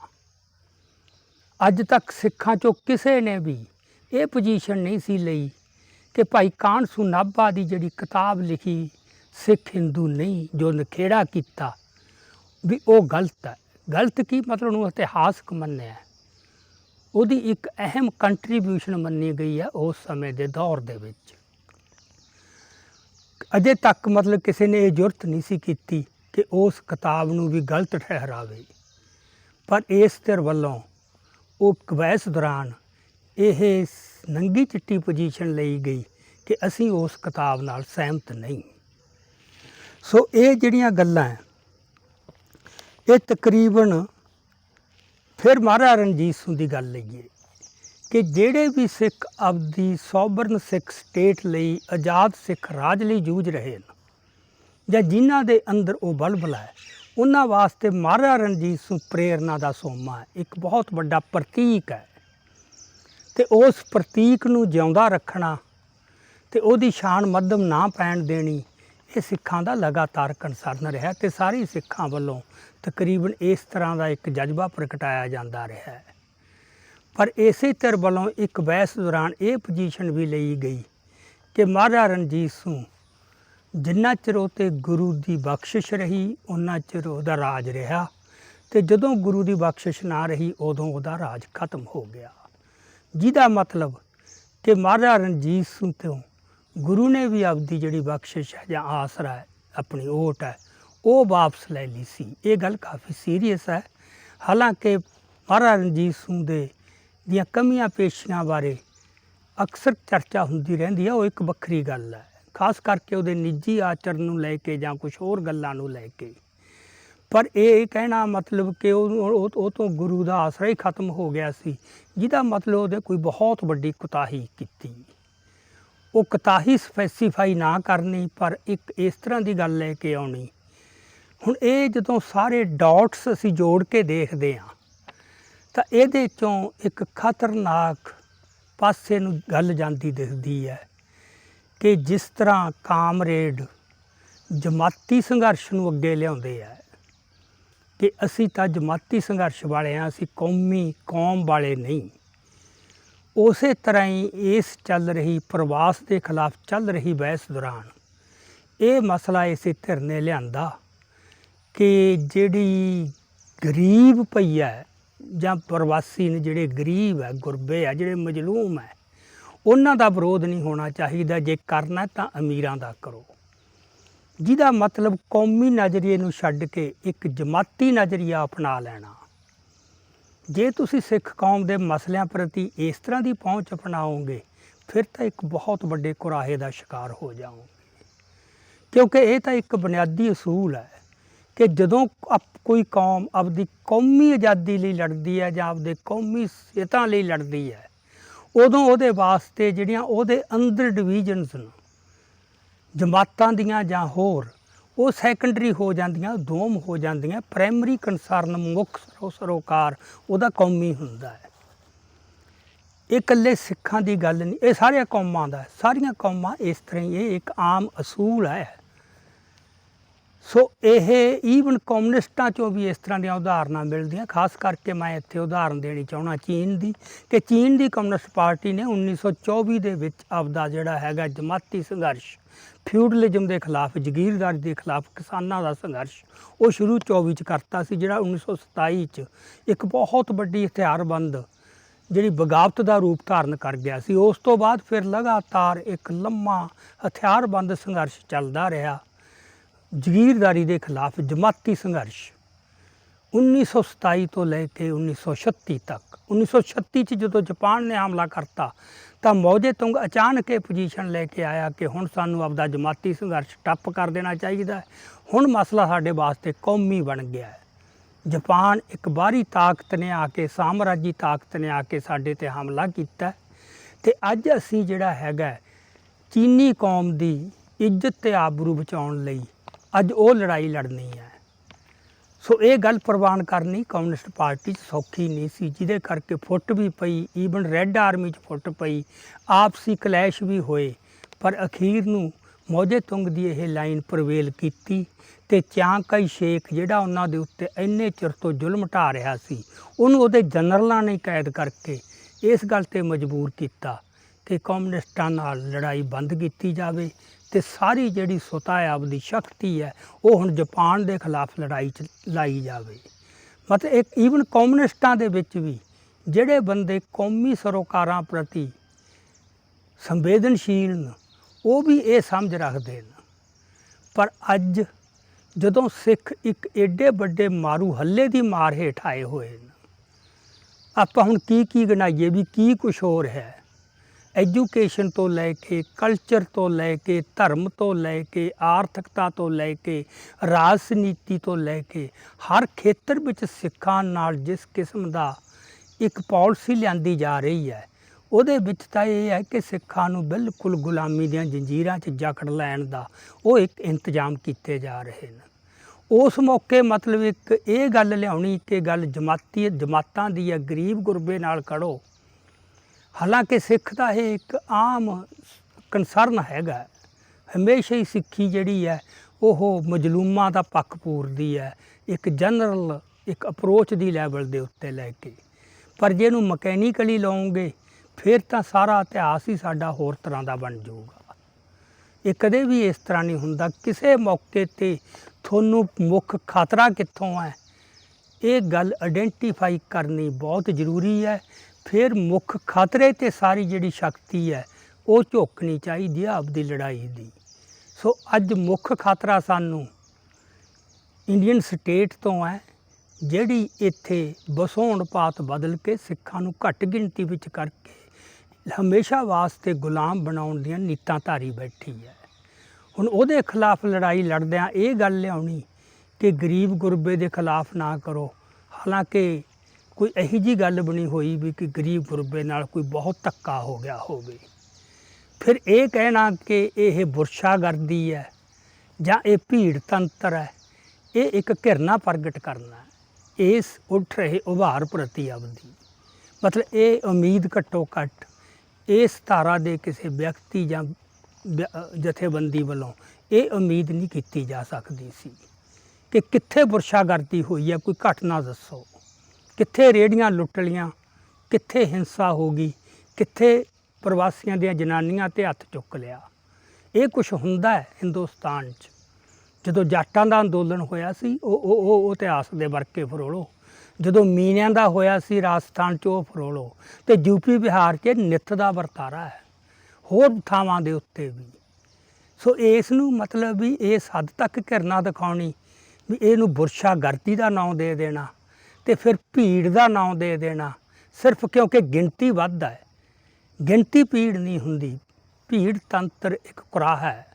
ਅੱਜ ਤੱਕ ਸਿੱਖਾਂ ਚੋਂ ਕਿਸੇ ਨੇ ਵੀ ਇਹ ਪੋਜੀਸ਼ਨ ਨਹੀਂ ਸੀ ਲਈ ਕਿ ਭਾਈ ਕਾਨਸੂ ਨਾਭਾ ਦੀ ਜਿਹੜੀ ਕਿਤਾਬ ਲਿਖੀ, ਸਿੱਖ ਹਿੰਦੂ ਨਹੀਂ, ਜੋ ਨਖੇੜਾ ਕੀਤਾ, ਵੀ ਉਹ ਗਲਤ ਹੈ। ਗਲਤ ਕੀ ਮਤਲਬ ਨੂੰ ਇਤਿਹਾਸਕ ਮੰਨਿਆ ਉਹਦੀ ਇੱਕ ਅਹਿਮ ਕੰਟਰੀਬਿਊਸ਼ਨ ਮੰਨੀ ਗਈ ਹੈ ਉਸ ਸਮੇਂ ਦੇ ਦੌਰ ਦੇ ਵਿੱਚ। ਅਜੇ ਤੱਕ ਮਤਲਬ ਕਿਸੇ ਨੇ ਇਹ ਜ਼ਰੂਰਤ ਨਹੀਂ ਸੀ ਕੀਤੀ ਕਿ ਉਸ ਕਿਤਾਬ ਨੂੰ ਵੀ ਗਲਤ ਠਹਿਰਾਵੇ। ਪਰ ਇਸ ਧਿਰ ਵੱਲੋਂ ਉਹ ਕਵੈਸ ਦੌਰਾਨ ਇਹ ਨੰਗੀ ਚਿੱਟੀ ਪੋਜੀਸ਼ਨ ਲਈ ਗਈ ਕਿ ਅਸੀਂ ਉਸ ਕਿਤਾਬ ਨਾਲ ਸਹਿਮਤ ਨਹੀਂ। ਸੋ ਇਹ ਜਿਹੜੀਆਂ ਗੱਲਾਂ ਇਹ ਤਕਰੀਬਨ ਫਿਰ ਮਹਾਰਾਜਾ ਰਣਜੀਤ ਸਿੰਘ ਦੀ ਗੱਲ ਲਈਏ ਕਿ ਜਿਹੜੇ ਵੀ ਸਿੱਖ ਆਪਦੀ ਸੌਬਰਨ ਸਿੱਖ ਸਟੇਟ ਲਈ, ਆਜ਼ਾਦ ਸਿੱਖ ਰਾਜ ਲਈ ਜੂਝ ਰਹੇ ਨੇ ਜਾਂ ਜਿਨ੍ਹਾਂ ਦੇ ਅੰਦਰ ਉਹ ਬਲਬਲਾ ਹੈ, ਉਹਨਾਂ ਵਾਸਤੇ ਮਹਾਰਾਜਾ ਰਣਜੀਤ ਸਿੰਘ ਪ੍ਰੇਰਨਾ ਦਾ ਸੋਮਾ ਇੱਕ ਬਹੁਤ ਵੱਡਾ ਪ੍ਰਤੀਕ ਹੈ। ਤੇ ਉਸ ਪ੍ਰਤੀਕ ਨੂੰ ਜਿਉਂਦਾ ਰੱਖਣਾ ਤੇ ਉਹਦੀ ਸ਼ਾਨ ਮੱਧਮ ਨਾ ਪੈਣ ਦੇਣੀ, ਇਹ ਸਿੱਖਾਂ ਦਾ ਲਗਾਤਾਰ ਕੰਸਰਨ ਰਿਹਾ ਤੇ ਸਾਰੀ ਸਿੱਖਾਂ ਵੱਲੋਂ ਤਕਰੀਬਨ ਇਸ ਤਰ੍ਹਾਂ ਦਾ ਇੱਕ ਜਜ਼ਬਾ ਪ੍ਰਗਟਾਇਆ ਜਾਂਦਾ ਰਿਹਾ। ਹੈ ਪਰ ਇਸੇ ਧਿਰ ਵੱਲੋਂ ਇੱਕ ਬਹਿਸ ਦੌਰਾਨ ਇਹ ਪੋਜੀਸ਼ਨ ਵੀ ਲਈ ਗਈ ਕਿ ਮਹਾਰਾਜਾ ਰਣਜੀਤ ਸਿੰਘ ਜਿੰਨਾ ਚਿਰ ਉਹ 'ਤੇ ਗੁਰੂ ਦੀ ਬਖਸ਼ਿਸ਼ ਰਹੀ ਉਹਨਾਂ ਚਿਰ ਉਹਦਾ ਰਾਜ ਰਿਹਾ ਤੇ ਜਦੋਂ ਗੁਰੂ ਦੀ ਬਖਸ਼ਿਸ਼ ਨਾ ਰਹੀ, ਉਦੋਂ ਉਹਦਾ ਰਾਜ ਖਤਮ ਹੋ ਗਿਆ। ਜਿਹਦਾ ਮਤਲਬ ਕਿ ਮਹਾਰਾਜਾ ਰਣਜੀਤ ਸਿੰਘ ਤੋਂ ਗੁਰੂ ਨੇ ਵੀ ਆਪਦੀ ਜਿਹੜੀ ਬਖਸ਼ਿਸ਼ ਹੈ ਜਾਂ ਆਸਰਾ ਹੈ, ਆਪਣੀ ਓਟ ਹੈ, ਉਹ ਵਾਪਸ ਲੈ ਲਈ ਸੀ। ਇਹ ਗੱਲ ਕਾਫੀ ਸੀਰੀਅਸ ਹੈ। ਹਾਲਾਂਕਿ ਮਹਾਰਾਜਾ ਰਣਜੀਤ ਸਿੰਘ ਦੇ ਦੀਆਂ ਕਮੀਆਂ ਪੇਸ਼ੀਆਂ ਬਾਰੇ ਅਕਸਰ ਚਰਚਾ ਹੁੰਦੀ ਰਹਿੰਦੀ ਹੈ, ਉਹ ਇੱਕ ਵੱਖਰੀ ਗੱਲ ਹੈ। ਖਾਸ ਕਰਕੇ ਉਹਦੇ ਨਿੱਜੀ ਆਚਰਣ ਨੂੰ ਲੈ ਕੇ ਜਾਂ ਕੁਝ ਹੋਰ ਗੱਲਾਂ ਨੂੰ ਲੈ ਕੇ। ਪਰ ਇਹ ਕਹਿਣਾ ਮਤਲਬ ਕਿ ਉਹ ਉਹ- ਤੋਂ ਗੁਰੂ ਦਾ ਆਸਰਾ ਹੀ ਖਤਮ ਹੋ ਗਿਆ ਸੀ, ਜਿਹਦਾ ਮਤਲਬ ਉਹਦੇ ਕੋਈ ਬਹੁਤ ਵੱਡੀ ਕੁਤਾਹੀ ਕੀਤੀ। ਉਹ ਕੁਤਾਹੀ ਸਪੈਸੀਫਾਈ ਨਾ ਕਰਨੀ, ਪਰ ਇੱਕ ਇਸ ਤਰ੍ਹਾਂ ਦੀ ਗੱਲ ਲੈ ਕੇ ਆਉਣੀ। ਹੁਣ ਇਹ ਜਦੋਂ ਸਾਰੇ ਡਾਟਸ ਅਸੀਂ ਜੋੜ ਕੇ ਦੇਖਦੇ ਹਾਂ, ਤਾਂ ਇਹਦੇ ਚੋਂ ਇੱਕ ਖਤਰਨਾਕ ਪਾਸੇ ਨੂੰ ਗੱਲ ਜਾਂਦੀ ਦਿਖਦੀ ਹੈ ਕਿ ਜਿਸ ਤਰ੍ਹਾਂ ਕਾਮਰੇਡ ਜਮਾਤੀ ਸੰਘਰਸ਼ ਨੂੰ ਅੱਗੇ ਲਿਆਉਂਦੇ ਆ। ਕਿ ਅਸੀਂ ਤਾਂ ਜਮਾਤੀ ਸੰਘਰਸ਼ ਵਾਲੇ ਹਾਂ, ਅਸੀਂ ਕੌਮੀ ਕੌਮ ਵਾਲੇ ਨਹੀਂ। ਉਸੇ ਤਰ੍ਹਾਂ ਹੀ ਇਸ ਚੱਲ ਰਹੀ, ਪ੍ਰਵਾਸ ਦੇ ਖਿਲਾਫ ਚੱਲ ਰਹੀ ਬਹਿਸ ਦੌਰਾਨ ਇਹ ਮਸਲਾ ਇਸੇ ਧਿਰ ਨੇ ਲਿਆਂਦਾ ਕਿ ਜਿਹੜੀ ਗਰੀਬ ਪਈਆ ਹੈ ਜਾਂ ਪ੍ਰਵਾਸੀ ਨੇ, ਜਿਹੜੇ ਗਰੀਬ ਹੈ, ਗੁਰਬੇ ਆ ਜਿਹੜੇ ਮਜਲੂਮ ਹੈ, ਉਹਨਾਂ ਦਾ ਵਿਰੋਧ ਨਹੀਂ ਹੋਣਾ ਚਾਹੀਦਾ। ਜੇ ਕਰਨਾ ਤਾਂ ਅਮੀਰਾਂ ਦਾ ਕਰੋ। ਜਿਹਦਾ ਮਤਲਬ ਕੌਮੀ ਨਜ਼ਰੀਏ ਨੂੰ ਛੱਡ ਕੇ ਇੱਕ ਜਮਾਤੀ ਨਜ਼ਰੀਆ ਅਪਣਾ ਲੈਣਾ। ਜੇ ਤੁਸੀਂ ਸਿੱਖ ਕੌਮ ਦੇ ਮਸਲਿਆਂ ਪ੍ਰਤੀ ਇਸ ਤਰ੍ਹਾਂ ਦੀ ਪਹੁੰਚ ਅਪਣਾਓਗੇ, ਫਿਰ ਤਾਂ ਇੱਕ ਬਹੁਤ ਵੱਡੇ ਕੁਰਾਹੇ ਦਾ ਸ਼ਿਕਾਰ ਹੋ ਜਾਓਗੇ। ਕਿਉਂਕਿ ਇਹ ਤਾਂ ਇੱਕ ਬੁਨਿਆਦੀ ਅਸੂਲ ਹੈ ਕਿ ਜਦੋਂ ਅਪ- ਕੋਈ ਕੌਮ ਆਪਦੀ ਕੌਮੀ ਆਜ਼ਾਦੀ ਲਈ ਲੜਦੀ ਹੈ ਜਾਂ ਆਪਦੇ ਕੌਮੀ ਸਿਹਤਾਂ ਲਈ ਲੜਦੀ ਹੈ, ਉਦੋਂ ਉਹਦੇ ਵਾਸਤੇ ਜਿਹੜੀਆਂ ਉਹਦੇ ਅੰਦਰ ਡਿਵੀਜ਼ਨਸ ਨੇ ਜਮਾਤਾਂ ਦੀਆਂ ਜਾਂ ਹੋਰ, ਉਹ ਸੈਕੰਡਰੀ ਹੋ ਜਾਂਦੀਆਂ ਦੋਮ ਹੋ ਜਾਂਦੀਆਂ ਪ੍ਰਾਇਮਰੀ ਕੰਸਰਨ ਮੁੱਖ ਸਰੋ, ਸਰੋਕਾਰ, ਉਹਦਾ ਕੌਮੀ ਹੁੰਦਾ ਹੈ। ਇਹ ਇਕੱਲੇ ਸਿੱਖਾਂ ਦੀ ਗੱਲ ਨਹੀਂ, ਇਹ ਸਾਰੀਆਂ ਕੌਮਾਂ ਦਾ ਸਾਰੀਆਂ ਕੌਮਾਂ ਇਸ ਤਰ੍ਹਾਂ ਹੀ ਇਹ ਇੱਕ ਆਮ ਅਸੂਲ ਹੈ। ਸੋ ਇਹ ਈਵਨ ਕਮਿਊਨਿਸਟਾਂ ਚੋਂ ਵੀ ਇਸ ਤਰ੍ਹਾਂ ਦੀਆਂ ਉਦਾਹਰਨਾਂ ਮਿਲਦੀਆਂ, ਖਾਸ ਕਰਕੇ ਮੈਂ ਇੱਥੇ ਉਦਾਹਰਨ ਦੇਣੀ ਚਾਹਣਾ ਚੀਨ ਦੀ, ਕਿ ਚੀਨ ਦੀ ਕਮਿਊਨਿਸਟ ਪਾਰਟੀ ਨੇ 1924 ਦੇ ਵਿੱਚ ਆਪਦਾ ਜਿਹੜਾ ਹੈਗਾ ਜਮਾਤੀ ਸੰਘਰਸ਼ ਫਿਊਡਲਿਜ਼ਮ ਦੇ ਖਿਲਾਫ, ਜ਼ਗੀਰਦਾਰੀ ਦੇ ਖਿਲਾਫ ਕਿਸਾਨਾਂ ਦਾ ਸੰਘਰਸ਼, ਉਹ ਸ਼ੁਰੂ 24 ਚ ਕਰਤਾ ਸੀ, ਜਿਹੜਾ 1927 ਚ ਇੱਕ ਬਹੁਤ ਵੱਡੀ ਹਥਿਆਰਬੰਦ ਜਿਹੜੀ ਬਗਾਵਤ ਦਾ ਰੂਪ ਧਾਰਨ ਕਰ ਗਿਆ ਸੀ। ਉਸ ਤੋਂ ਬਾਅਦ ਫਿਰ ਲਗਾਤਾਰ ਇੱਕ ਲੰਮਾ ਹਥਿਆਰਬੰਦ ਸੰਘਰਸ਼ ਚੱਲਦਾ ਰਿਹਾ। ਜ਼ਗੀਰਦਾਰੀ ਦੇ ਖਿਲਾਫ ਜਮਾਤੀ ਸੰਘਰਸ਼ 1927 ਤੋਂ ਲੈ ਕੇ 1936 ਤੱਕ। 1936 ਚ ਜਦੋਂ ਜਾਪਾਨ ਨੇ ਹਮਲਾ ਕਰਤਾ, ਤਾਂ ਮੌਜੇ ਤੁੰਗ ਅਚਾਨਕ ਇਹ ਪੋਜੀਸ਼ਨ ਲੈ ਕੇ ਆਇਆ ਕਿ ਹੁਣ ਸਾਨੂੰ ਆਪਦਾ ਜਮਾਤੀ ਸੰਘਰਸ਼ ਟੱਪ ਕਰ ਦੇਣਾ ਚਾਹੀਦਾ ਹੁਣ ਮਸਲਾ ਸਾਡੇ ਵਾਸਤੇ ਕੌਮੀ ਬਣ ਗਿਆ ਹੈ। ਜਾਪਾਨ ਇੱਕ ਬਾਹਰੀ ਤਾਕਤ ਨੇ ਆ ਕੇ, ਸਾਮਰਾਜੀ ਤਾਕਤ ਨੇ ਆ ਕੇ ਸਾਡੇ ਤੇ ਹਮਲਾ ਕੀਤਾ ਹੈ। ਤੇ ਅੱਜ ਅਸੀਂ ਜਿਹੜਾ ਹੈਗਾ ਚੀਨੀ ਕੌਮ ਦੀ ਇੱਜ਼ਤ ਤੇ ਆਬਰੂ ਬਚਾਉਣ ਲਈ ਅੱਜ ਉਹ ਲੜਾਈ ਲੜਨੀ ਹੈ। ਸੋ ਇਹ ਗੱਲ ਪ੍ਰਵਾਨ ਕਰਨੀ ਕਮਿਊਨਿਸਟ ਪਾਰਟੀ 'ਚ ਸੌਖੀ ਨਹੀਂ ਸੀ, ਜਿਹਦੇ ਕਰਕੇ ਫੁੱਟ ਵੀ ਪਈ ਈਵਨ ਰੈੱਡ ਆਰਮੀ 'ਚ ਫੁੱਟ ਪਈ, ਆਪਸੀ ਕਲੈਸ਼ ਵੀ ਹੋਏ। ਪਰ ਅਖੀਰ ਨੂੰ ਮੌਜੇ ਤੁੰਗ ਦੀ ਇਹ ਲਾਈਨ ਪ੍ਰਵੇਲ ਕੀਤੀ ਤੇ ਚਾਂਕਈ ਸ਼ੇਖ ਜਿਹੜਾ ਉਹਨਾਂ ਦੇ ਉੱਤੇ ਇੰਨੇ ਚਿਰ ਤੋਂ ਜ਼ੁਲਮ ਢਾ ਰਿਹਾ ਸੀ, ਉਹਨੂੰ ਉਹਦੇ ਜਨਰਲਾਂ ਨੇ ਕੈਦ ਕਰਕੇ ਇਸ ਗੱਲ ਤੇ ਮਜਬੂਰ ਕੀਤਾ ਕਿ ਕਮਿਊਨਿਸਟਾਂ ਨਾਲ ਲੜਾਈ ਬੰਦ ਕੀਤੀ ਜਾਵੇ। ਤੇ ਸਾਰੀ ਜਿਹੜੀ ਸੁਤਾ ਹੈ, ਆਪਦੀ ਸ਼ਕਤੀ ਹੈ, ਉਹ ਹੁਣ ਜਾਪਾਨ ਦੇ ਖਿਲਾਫ ਲੜਾਈ ਚ ਲਾਈ ਜਾਵੇ। ਮਤਲਬ ਇੱਕ ਈਵਨ ਕਮਿਊਨਿਸਟਾਂ ਦੇ ਵਿੱਚ ਵੀ ਜਿਹੜੇ ਬੰਦੇ ਕੌਮੀ ਸਰੋਕਾਰਾਂ ਪ੍ਰਤੀ ਸੰਵੇਦਨਸ਼ੀਲ ਨੇ, ਉਹ ਵੀ ਇਹ ਸਮਝ ਰੱਖਦੇ ਨੇ। ਪਰ ਅੱਜ ਜਦੋਂ ਸਿੱਖ ਇੱਕ ਏਡੇ ਵੱਡੇ ਮਾਰੂ ਹੱਲੇ ਦੀ ਮਾਰ ਹੇਠ ਆਏ ਹੋਏ ਨੇ, ਆਪਾਂ ਹੁਣ ਕੀ ਕੀ ਗਣਾਈਏ ਵੀ ਕੀ ਕੁਝ ਹੋਰ ਹੈ। ਐਜੂਕੇਸ਼ਨ ਤੋਂ ਲੈ ਕੇ ਕਲਚਰ ਤੋਂ ਲੈ ਕੇ ਧਰਮ ਤੋਂ ਲੈ ਕੇ ਆਰਥਿਕਤਾ ਤੋਂ ਲੈ ਕੇ ਰਾਜਨੀਤੀ ਤੋਂ ਲੈ ਕੇ ਹਰ ਖੇਤਰ ਵਿੱਚ ਸਿੱਖਾਂ ਨਾਲ ਜਿਸ ਕਿਸਮ ਦਾ ਇੱਕ ਪਾਲਿਸੀ ਲਿਆਂਦੀ ਜਾ ਰਹੀ ਹੈ, ਉਹਦੇ ਵਿੱਚ ਤਾਂ ਇਹ ਹੈ ਕਿ ਸਿੱਖਾਂ ਨੂੰ ਬਿਲਕੁਲ ਗੁਲਾਮੀ ਦੀਆਂ ਜੰਜੀਰਾਂ 'ਚ ਜਕੜ ਲੈਣ ਦਾ ਉਹ ਇੱਕ ਇੰਤਜ਼ਾਮ ਕੀਤੇ ਜਾ ਰਹੇ ਨੇ ਉਸ ਮੌਕੇ ਮਤਲਬ ਇੱਕ ਇਹ ਗੱਲ ਲਿਆਉਣੀ ਕਿ ਗੱਲ ਜਮਾਤੀ ਜਮਾਤਾਂ ਦੀ ਹੈ, ਗਰੀਬ ਗੁਰਬੇ ਨਾਲ ਖੜੋ। ਹਾਲਾਂਕਿ ਸਿੱਖ ਦਾ ਇਹ ਇੱਕ ਆਮ ਕਨਸਰਨ ਹੈਗਾ ਹਮੇਸ਼ਾ ਹੀ ਸਿੱਖੀ ਜਿਹੜੀ ਹੈ, ਉਹ ਮਜਲੂਮਾਂ ਦਾ ਪੱਖ ਪੂਰਦੀ ਹੈ। ਇੱਕ ਜਨਰਲ ਇੱਕ ਅਪਰੋਚ ਦੀ ਲੈਵਲ ਦੇ ਉੱਤੇ ਲੈ ਕੇ। ਪਰ ਜੇ ਇਹਨੂੰ ਮਕੈਨੀਕਲੀ ਲਾਉਂਗੇ ਫਿਰ ਤਾਂ ਸਾਰਾ ਇਤਿਹਾਸ ਹੀ ਸਾਡਾ ਹੋਰ ਤਰ੍ਹਾਂ ਦਾ ਬਣ ਜਾਊਗਾ। ਇਹ ਕਦੇ ਵੀ ਇਸ ਤਰ੍ਹਾਂ ਨਹੀਂ ਹੁੰਦਾ। ਕਿਸੇ ਮੌਕੇ ਤੇ ਤੁਹਾਨੂੰ ਮੁੱਖ ਖਤਰਾ ਕਿੱਥੋਂ ਹੈ? ਇਹ ਗੱਲ ਆਇਡੈਂਟੀਫਾਈ ਕਰਨੀ ਬਹੁਤ ਜ਼ਰੂਰੀ ਹੈ। ਫਿਰ ਮੁੱਖ ਖਤਰੇ ਤੇ ਸਾਰੀ ਜਿਹੜੀ ਸ਼ਕਤੀ ਹੈ, ਉਹ ਝੋਕਣੀ ਚਾਹੀਦੀ ਹੈ ਆਪਦੀ ਲੜਾਈ ਦੀ। ਸੋ ਅੱਜ ਮੁੱਖ ਖਤਰਾ ਸਾਨੂੰ ਇੰਡੀਅਨ ਸਟੇਟ ਤੋਂ ਹੈ, ਜਿਹੜੀ ਇੱਥੇ ਬਸੋਣ ਪਾਤ ਬਦਲ ਕੇ ਸਿੱਖਾਂ ਨੂੰ ਘੱਟ ਗਿਣਤੀ ਵਿੱਚ ਕਰਕੇ ਹਮੇਸ਼ਾ ਵਾਸਤੇ ਗੁਲਾਮ ਬਣਾਉਣ ਦੀਆਂ ਨੀਤਾਂ ਧਾਰੀ ਬੈਠੀ ਹੈ। ਹੁਣ ਉਹਦੇ ਖਿਲਾਫ ਲੜਾਈ ਲੜਦਿਆਂ ਇਹ ਗੱਲ ਲਿਆਉਣੀ ਕਿ ਗਰੀਬ ਗੁਰਬੇ ਦੇ ਖਿਲਾਫ ਨਾ ਕਰੋ। ਹਾਲਾਂਕਿ ਕੋਈ ਇਹੀ ਜੀ ਗੱਲ ਬਣੀ ਹੋਈ ਵੀ ਕਿ ਗਰੀਬ ਗੁਰਬੇ ਨਾਲ ਕੋਈ ਬਹੁਤ ਧੱਕਾ ਹੋ ਗਿਆ ਹੋਵੇ। ਫਿਰ ਇਹ ਕਹਿਣਾ ਕਿ ਇਹ ਬੁਰਸ਼ਾਗਰਦੀ ਹੈ ਜਾਂ ਇਹ ਭੀੜ ਤੰਤਰ ਹੈ, ਇਹ ਇੱਕ ਘਿਰਨਾ ਪ੍ਰਗਟ ਕਰਨਾ ਇਸ ਉੱਠ ਰਹੇ ਉਭਾਰ ਪ੍ਰਤੀ ਆਪਦੀ ਮਤਲਬ ਇਹ ਉਮੀਦ ਘੱਟੋ ਘੱਟ ਇਸ ਧਾਰਾ ਦੇ ਕਿਸੇ ਵਿਅਕਤੀ ਜਾਂ ਜਥੇਬੰਦੀ ਵੱਲੋਂ ਇਹ ਉਮੀਦ ਨਹੀਂ ਕੀਤੀ ਜਾ ਸਕਦੀ ਸੀ ਕਿ ਕਿੱਥੇ ਬੁਰਸ਼ਾਗਰਦੀ ਹੋਈ ਹੈ, ਕੋਈ ਘਟਨਾ ਦੱਸੋ। ਕਿੱਥੇ ਰੇੜੀਆਂ ਲੁੱਟ ਲੀਆਂ ਕਿੱਥੇ ਹਿੰਸਾ ਹੋ ਗਈ, ਕਿੱਥੇ ਪ੍ਰਵਾਸੀਆਂ ਦੀਆਂ ਜਨਾਨੀਆਂ ਤੇ ਹੱਥ ਚੁੱਕ ਲਿਆ। ਇਹ ਕੁਝ ਹੁੰਦਾ ਹੈ ਹਿੰਦੁਸਤਾਨ 'ਚ। ਜਦੋਂ ਜਾਟਾਂ ਦਾ ਅੰਦੋਲਨ ਹੋਇਆ ਸੀ, ਉਹ ਉਹ ਉਹ ਇਤਿਹਾਸ ਦੇ ਵਰਕੇ ਫਰੋਲੋ। ਜਦੋਂ ਮੀਨਿਆਂ ਦਾ ਹੋਇਆ ਸੀ, ਰਾਜਸਥਾਨ 'ਚ ਉਹ ਫਰੋਲੋ। ਤੇ ਯੂਪੀ ਬਿਹਾਰ 'ਚ ਨਿੱਤ ਦਾ ਵਰਤਾਰਾ ਹੈ, ਹੋਰ ਥਾਵਾਂ ਦੇ ਉੱਤੇ ਵੀ। ਸੋ ਇਸ ਨੂੰ ਮਤਲਬ ਵੀ ਇਸ ਹੱਦ ਤੱਕ ਘਿਰਨਾ ਦਿਖਾਉਣੀ, ਵੀ ਇਹਨੂੰ ਬੁਰਸ਼ਾ ਬੁਰਸ਼ਾਗਰਦੀ ਦਾ ਨਾਮ ਦੇ ਦੇਣਾ। ਤੇ ਫਿਰ ਭੀੜ ਦਾ ਨਾਮ ਦੇ ਦੇਣਾ। ਸਿਰਫ ਕਿਉਂਕਿ ਗਿਣਤੀ ਵੱਧ ਹੈ। ਗਿਣਤੀ ਭੀੜ ਨਹੀਂ ਹੁੰਦੀ। ਭੀੜ ਤੰਤਰ ਇੱਕ ਕੁਰਾਹ ਹੈ।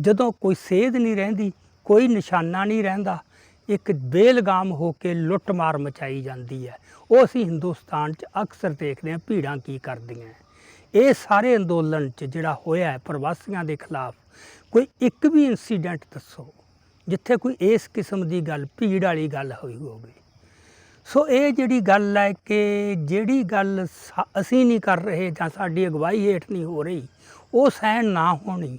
ਜਦੋਂ ਕੋਈ ਸੇਧ ਨਹੀਂ ਰਹਿੰਦੀ, ਕੋਈ ਨਿਸ਼ਾਨਾ ਨਹੀਂ ਰਹਿੰਦਾ, ਇੱਕ ਬੇਲਗਾਮ ਹੋ ਕੇ ਲੁੱਟਮਾਰ ਮਚਾਈ ਜਾਂਦੀ ਹੈ। ਉਹ ਅਸੀਂ ਹਿੰਦੁਸਤਾਨ 'ਚ ਅਕਸਰ ਦੇਖਦੇ ਹਾਂ, ਭੀੜਾਂ ਕੀ ਕਰਦੀਆਂ ਇਹ ਸਾਰੇ ਅੰਦੋਲਨ 'ਚ ਜਿਹੜਾ ਹੋਇਆ ਪ੍ਰਵਾਸੀਆਂ ਦੇ ਖਿਲਾਫ, ਕੋਈ ਇੱਕ ਵੀ ਇਨਸੀਡੈਂਟ ਦੱਸੋ, ਜਿੱਥੇ ਕੋਈ ਇਸ ਕਿਸਮ ਦੀ ਗੱਲ, ਭੀੜ ਵਾਲੀ ਗੱਲ ਹੋਈ ਹੋਵੇ। ਸੋ ਇਹ ਜਿਹੜੀ ਗੱਲ ਹੈ ਕਿ ਜਿਹੜੀ ਗੱਲ ਸਾ- ਅਸੀਂ ਨਹੀਂ ਕਰ ਰਹੇ ਜਾਂ ਸਾਡੀ ਅਗਵਾਈ ਹੇਠ ਨਹੀਂ ਹੋ ਰਹੀ, ਉਹ ਸਹਿਣ ਨਾ ਹੋਣੀ,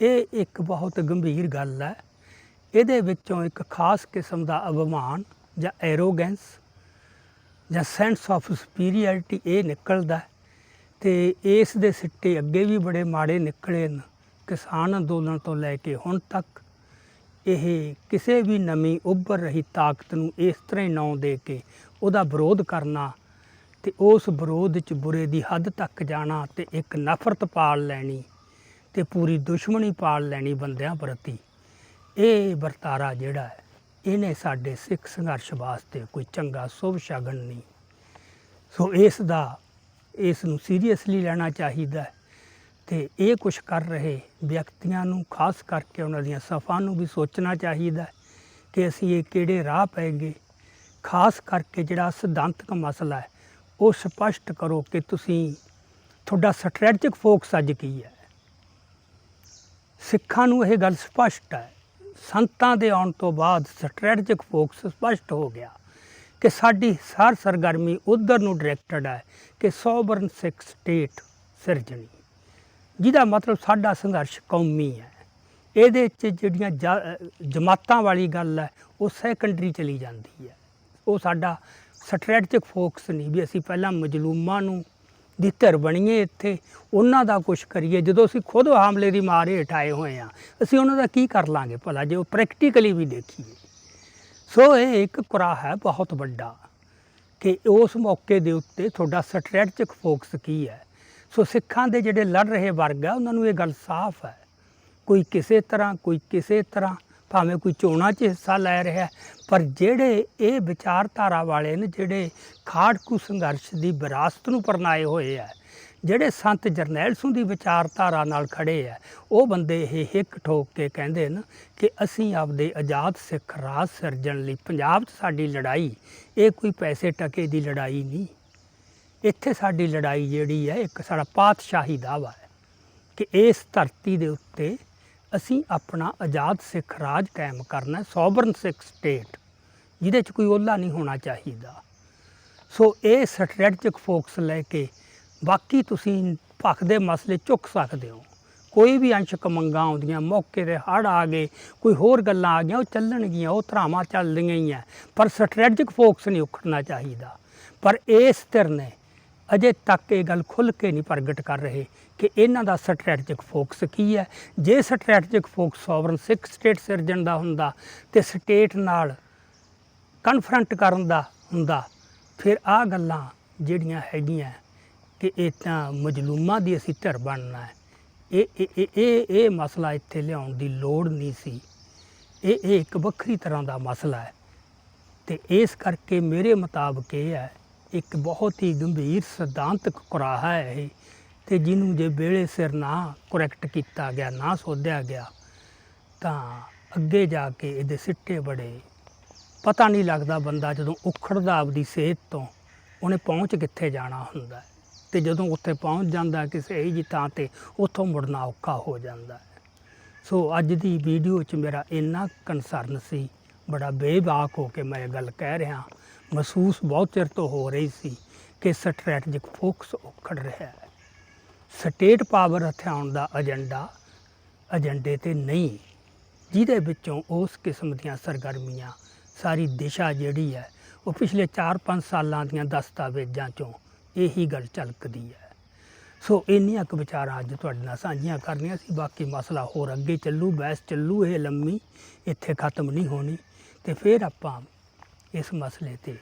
ਇਹ ਇੱਕ ਬਹੁਤ ਗੰਭੀਰ ਗੱਲ ਹੈ। ਇਹਦੇ ਵਿੱਚੋਂ ਇੱਕ ਖਾਸ ਕਿਸਮ ਦਾ ਅਭਿਮਾਨ ਜਾਂ ਐਰੋਗੈਂਸ ਜਾਂ ਸੈਂਸ ਆਫ ਸੁਪੀਰੀਅਰਿਟੀ ਇਹ ਨਿਕਲਦਾ ਹੈ ਤੇ ਇਸ ਦੇ ਸਿੱਟੇ ਅੱਗੇ ਵੀ ਬੜੇ ਮਾੜੇ ਨਿਕਲੇ ਨੇ ਕਿਸਾਨ ਅੰਦੋਲਨ ਤੋਂ ਲੈ ਕੇ ਹੁਣ ਤੱਕ। ਇਹ ਕਿਸੇ ਵੀ ਨਵੀਂ ਉੱਭਰ ਰਹੀ ਤਾਕਤ ਨੂੰ ਇਸ ਤਰ੍ਹਾਂ ਹੀ ਨਾਂ ਦੇ ਕੇ ਉਹਦਾ ਵਿਰੋਧ ਕਰਨਾ ਤੇ ਉਸ ਵਿਰੋਧ 'ਚ ਬੁਰੇ ਦੀ ਹੱਦ ਤੱਕ ਜਾਣਾ ਤੇ ਇੱਕ ਨਫ਼ਰਤ ਪਾਲ ਲੈਣੀ ਤੇ ਪੂਰੀ ਦੁਸ਼ਮਣੀ ਪਾਲ ਲੈਣੀ ਬੰਦਿਆਂ ਪ੍ਰਤੀ। ਇਹ ਵਰਤਾਰਾ ਜਿਹੜਾ ਹੈ, ਇਹਨੇ ਸਾਡੇ ਸਿੱਖ ਸੰਘਰਸ਼ ਵਾਸਤੇ ਕੋਈ ਚੰਗਾ, ਸ਼ੁਭ ਸ਼ਗਨ ਨਹੀਂ। ਸੋ ਇਸ ਦਾ, ਇਸ ਨੂੰ ਸੀਰੀਅਸਲੀ ਲੈਣਾ ਚਾਹੀਦਾ ਹੈ। ਤੇ ਇਹ ਕੁਝ ਕਰ ਰਹੇ ਵਿਅਕਤੀਆਂ ਨੂੰ, ਖਾਸ ਕਰਕੇ ਉਹਨਾਂ ਦੀਆਂ ਸਫਾਂ ਨੂੰ ਵੀ ਸੋਚਣਾ ਚਾਹੀਦਾ ਕਿ ਅਸੀਂ ਇਹ ਕਿਹੜੇ ਰਾਹ ਪੈਗੇ ਖਾਸ ਕਰਕੇ ਜਿਹੜਾ ਸਿਧਾਂਤਕ ਮਸਲਾ ਹੈ, ਉਹ ਸਪਸ਼ਟ ਕਰੋ ਕਿ ਤੁਸੀਂ, ਤੁਹਾਡਾ ਸਟ੍ਰੈਟਜਿਕ ਫੋਕਸ ਅੱਜ ਕੀ ਹੈ। ਸਿੱਖਾਂ ਨੂੰ ਇਹ ਗੱਲ ਸਪਸ਼ਟ ਹੈ, ਸੰਤਾਂ ਦੇ ਆਉਣ ਤੋਂ ਬਾਅਦ ਸਟ੍ਰੈਟਜਿਕ ਫੋਕਸ ਸਪਸ਼ਟ ਹੋ ਗਿਆ ਕਿ ਸਾਡੀ ਸਾਰ ਸਰਗਰਮੀ ਉਧਰ ਨੂੰ ਡਾਇਰੈਕਟਡ ਹੈ ਕਿ ਸੋਵਰਨ ਸਿੱਖ ਸਟੇਟ ਸਿਰਜਣੀ। ਜਿਹਦਾ ਮਤਲਬ ਸਾਡਾ ਸੰਘਰਸ਼ ਕੌਮੀ ਹੈ। ਇਹਦੇ 'ਚ ਜਿਹੜੀਆਂ ਜਾ- ਜਮਾਤਾਂ ਵਾਲੀ ਗੱਲ ਹੈ, ਉਹ ਸੈਕੰਡਰੀ ਚਲੀ ਜਾਂਦੀ ਹੈ। ਉਹ ਸਾਡਾ ਸਟ੍ਰੈਟਜਿਕ ਫੋਕਸ ਨਹੀਂ ਵੀ ਅਸੀਂ ਪਹਿਲਾਂ ਮਜਲੂਮਾਂ ਨੂੰ ਦੀ ਧਿਰ ਬਣੀਏ ਇੱਥੇ, ਉਹਨਾਂ ਦਾ ਕੁਝ ਕਰੀਏ। ਜਦੋਂ ਅਸੀਂ ਖੁਦ ਹਾਮਲੇ ਦੀ ਮਾਰ ਹੇਠ ਆਏ ਹੋਏ ਆ ਅਸੀਂ ਉਹਨਾਂ ਦਾ ਕੀ ਕਰ ਲਾਂਗੇ ਭਲਾ, ਜੇ ਉਹ ਪ੍ਰੈਕਟੀਕਲੀ ਵੀ ਦੇਖੀਏ। ਸੋ ਇਹ ਇੱਕ ਕੁਰਾ ਹੈ ਬਹੁਤ ਵੱਡਾ ਕਿ ਉਸ ਮੌਕੇ ਦੇ ਉੱਤੇ ਤੁਹਾਡਾ ਸਟ੍ਰੈਟਜਿਕ ਫੋਕਸ ਕੀ ਹੈ? ਸੋ ਸਿੱਖਾਂ ਦੇ ਜਿਹੜੇ ਲੜ ਰਹੇ ਵਰਗ ਆ, ਉਹਨਾਂ ਨੂੰ ਇਹ ਗੱਲ ਸਾਫ਼ ਹੈ। ਕੋਈ ਕਿਸੇ ਤਰ੍ਹਾਂ, ਕੋਈ ਕਿਸੇ ਤਰ੍ਹਾਂ, ਭਾਵੇਂ ਕੋਈ ਚੋਣਾਂ 'ਚ ਹਿੱਸਾ ਲੈ ਰਿਹਾ ਪਰ ਜਿਹੜੇ ਇਹ ਵਿਚਾਰਧਾਰਾ ਵਾਲੇ ਨੇ, ਜਿਹੜੇ ਖਾੜਕੂ ਸੰਘਰਸ਼ ਦੀ ਵਿਰਾਸਤ ਨੂੰ ਪਰਨਾਏ ਹੋਏ ਆ, ਜਿਹੜੇ ਸੰਤ ਜਰਨੈਲ ਸਿੰਘ ਦੀ ਵਿਚਾਰਧਾਰਾ ਨਾਲ ਖੜੇ ਆ, ਉਹ ਬੰਦੇ ਇਹ ਹਿੱਕ ਠੋਕ ਕੇ ਕਹਿੰਦੇ ਨੇ ਕਿ ਅਸੀਂ ਆਪਦੇ ਆਜ਼ਾਦ ਸਿੱਖ ਰਾਜ ਸਿਰਜਣ ਲਈ ਪੰਜਾਬ 'ਚ ਸਾਡੀ ਲੜਾਈ, ਇਹ ਕੋਈ ਪੈਸੇ ਟਕੇ ਦੀ ਲੜਾਈ ਨਹੀਂ। ਇੱਥੇ ਸਾਡੀ ਲੜਾਈ ਜਿਹੜੀ ਹੈ, ਇੱਕ ਸਾਡਾ ਪਾਤਸ਼ਾਹੀ ਦਾਵਾ ਹੈ ਕਿ ਇਸ ਧਰਤੀ ਦੇ ਉੱਤੇ ਅਸੀਂ ਆਪਣਾ ਆਜ਼ਾਦ ਸਿੱਖ ਰਾਜ ਕਾਇਮ ਕਰਨਾ ਸੋਵਰਨ ਸਿੱਖ ਸਟੇਟ ਜਿਹਦੇ 'ਚ ਕੋਈ ਓਲਾ ਨਹੀਂ ਹੋਣਾ ਚਾਹੀਦਾ। ਸੋ ਇਹ ਸਟ੍ਰੈਟਜਿਕ ਫੋਕਸ ਲੈ ਕੇ ਬਾਕੀ ਤੁਸੀਂ ਭਖ ਦੇ ਮਸਲੇ ਚੁੱਕ ਸਕਦੇ ਹੋ। ਕੋਈ ਵੀ ਅੰਸ਼ਕ ਮੰਗਾਂ ਆਉਂਦੀਆਂ, ਮੌਕੇ ਦੇ ਹੜ ਆ ਗਏ, ਕੋਈ ਹੋਰ ਗੱਲਾਂ ਆ ਗਈਆਂ, ਉਹ ਚੱਲਣਗੀਆਂ, ਉਹ ਧਰਾਵਾਂ ਚੱਲਦੀਆਂ ਹੀ ਆ। ਪਰ ਸਟ੍ਰੈਟਜਿਕ ਫੋਕਸ ਨਹੀਂ ਉਖੜਨਾ ਚਾਹੀਦਾ। ਪਰ ਇਸ ਧਿਰ ਨੇ ਅਜੇ ਤੱਕ ਇਹ ਗੱਲ ਖੁੱਲ੍ਹ ਕੇ ਨਹੀਂ ਪ੍ਰਗਟ ਕਰ ਰਹੇ ਕਿ ਇਹਨਾਂ ਦਾ ਸਟ੍ਰੈਟਜਿਕ ਫੋਕਸ ਕੀ ਹੈ। ਜੇ strategic focus sovereign Sikh state ਸਿਰਜਣ ਦਾ ਹੁੰਦਾ ਤੇ ਸਟੇਟ ਨਾਲ ਕਨਫਰੰਟ ਕਰਨ ਦਾ ਹੁੰਦਾ, ਫਿਰ ਆ ਗੱਲਾਂ ਜਿਹੜੀਆਂ ਹੈਗੀਆਂ ਕਿ ਇਹ ਤਾਂ ਮਜਲੂਮਾਂ ਦੀ ਅਸੀਂ ਧਿਰ ਬਣਨਾ ਹੈ। ਇਹ ਇਹ, ਇਹ- ਇਹ ਇਹ ਮਸਲਾ ਇੱਥੇ ਲਿਆਉਣ ਦੀ ਲੋੜ ਨਹੀਂ ਸੀ। ਇਹ ਇਹ ਇੱਕ ਵੱਖਰੀ ਤਰ੍ਹਾਂ ਦਾ ਮਸਲਾ ਹੈ। ਤੇ ਇਸ ਕਰਕੇ ਮੇਰੇ ਮੁਤਾਬਕ ਇਹ ਹੈ ਇੱਕ ਬਹੁਤ ਹੀ ਗੰਭੀਰ ਸਿਧਾਂਤਕ ਕੁਰਾਹਾ ਹੈ ਇਹ ਤੇ ਜਿਹਨੂੰ ਜੇ ਵੇਲੇ ਸਿਰ ਨਾ ਕਰੈਕਟ ਕੀਤਾ ਗਿਆ, ਨਾ ਸੋਧਿਆ ਗਿਆ, ਤਾਂ ਅੱਗੇ ਜਾ ਕੇ ਇਹਦੇ ਸਿੱਟੇ ਬੜੇ। ਪਤਾ ਨਹੀਂ ਲੱਗਦਾ ਬੰਦਾ ਜਦੋਂ ਉਖੜਦਾ ਆਪਦੀ ਸਿਹਤ ਤੋਂ, ਉਹਨੇ ਪਹੁੰਚ ਕਿੱਥੇ ਜਾਣਾ ਹੁੰਦਾ ਹੈ? ਤੇ ਜਦੋਂ ਉੱਥੇ ਪਹੁੰਚ ਜਾਂਦਾ ਕਿਸੇ ਇਹੀ ਜਿਹੀ ਥਾਂ ਤੇ, ਉੱਥੋਂ ਮੁੜਨਾ ਔਖਾ ਹੋ ਜਾਂਦਾ ਸੋ ਅੱਜ ਦੀ ਵੀਡੀਓ 'ਚ ਮੇਰਾ ਇੰਨਾ ਕੰਸਰਨ ਸੀ, ਬੜਾ ਬੇਬਾਕ ਹੋ ਕੇ ਮੈਂ ਇਹ ਗੱਲ ਕਹਿ ਰਿਹਾ। ਮਹਿਸੂਸ ਬਹੁਤ ਚਿਰ ਤੋਂ ਹੋ ਰਹੀ ਸੀ ਕਿ ਸਟ੍ਰੈਟਜਿਕ ਫੋਕਸ ਉਖੜ ਰਿਹਾ ਹੈ। ਸਟੇਟ ਪਾਵਰ ਹਥਿਆਉਣ ਦਾ ਏਜੰਡਾ, ਏਜੰਡੇ ਤੇ ਨਹੀਂ, ਜਿਹਦੇ ਵਿੱਚੋਂ ਉਸ ਕਿਸਮ ਦੀਆਂ ਸਰਗਰਮੀਆਂ ਸਾਰੀ ਦਿਸ਼ਾ ਜਿਹੜੀ ਹੈ, ਉਹ ਪਿਛਲੇ 4-5 ਸਾਲਾਂ ਦੀਆਂ ਦਸਤਾਵੇਜ਼ਾਂ ਚੋਂ ਇਹੀ ਗੱਲ ਝਲਕਦੀ ਹੈ। ਸੋ ਇੰਨੀਆਂ ਕੁ ਵਿਚਾਰਾਂ ਅੱਜ ਤੁਹਾਡੇ ਨਾਲ ਸਾਂਝੀਆਂ ਕਰਨੀਆਂ ਸੀ, ਬਾਕੀ ਮਸਲਾ ਹੋਰ ਅੱਗੇ ਚੱਲੂ, ਬਹਿਸ ਚੱਲੂ, ਇਹ ਲੰਮੀ, ਇੱਥੇ ਖਤਮ ਨਹੀਂ ਹੋਣੀ ਤੇ ਫਿਰ ਆਪਾਂ ਇਸ ਮਸਲੇ ਤੇ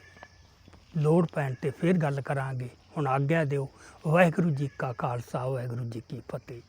ਲੋੜ ਪੈਣ ਤੇ ਫਿਰ ਗੱਲ ਕਰਾਂਗੇ। ਹੁਣ ਆਗਿਆ ਦਿਓ। ਵਾਹਿਗੁਰੂ ਜੀ ਕਾ ਖਾਲਸਾ, ਵਾਹਿਗੁਰੂ ਜੀ ਕੀ ਫਤਿਹ।